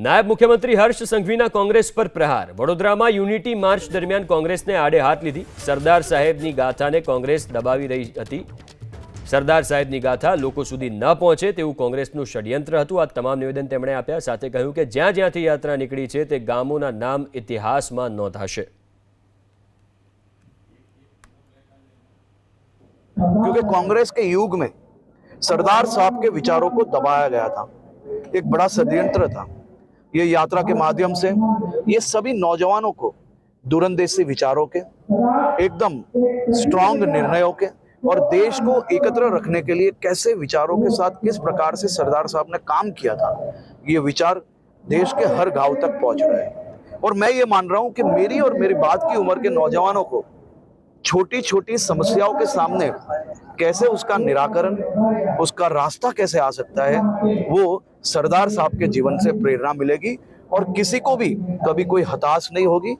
નાયબ મુખ્યમંત્રી હર્ષ સંઘવીના કોંગ્રેસ પર પ્રહાર વડોદરામાં યુનિટી માર્ચ દરમિયાન કોંગ્રેસને આડે હાથ લીધી સરદાર સાહેબની ગાથાને કોંગ્રેસ દબાવી રહી હતી સરદાર સાહેબની ગાથા લોકો સુધી ન પહોંચે તેવું કોંગ્રેસનું ષડયંત્ર હતું આ તમામ નિવેદન તેમણે આપ્યા સાથે કહ્યું કે જ્યાં જ્યાંથી યાત્રા નીકળી છે તે ગામોના નામ ઇતિહાસમાં નોંધાશે क्योंकि कांग्रेस के युग में सरदार साहब के विचारों को दबाया गया था एक बड़ा षड्यंत्र था ये यात्रा के माध्यम से ये सभी नौजवानों को दूरंदेशी विचारों के, एकदम स्ट्रांग निर्णयों के और देश को एकत्र रखने के लिए कैसे विचारों के साथ किस प्रकार से सरदार साहब ने काम किया था, ये विचार देश के हर गाँव तक पहुँच रहे हैं। और मैं ये मान रहा हूँ कि मेरी और मेरी बाद की उम्र के नौजवानों को छोटी छोटी समस्याओं के सामने कैसे उसका निराकरण, उसका रास्ता कैसे आ सकता है, वो सरदार साहब के जीवन से प्रेरणा मिलेगी और किसी को भी कभी कोई हताश नहीं होगी।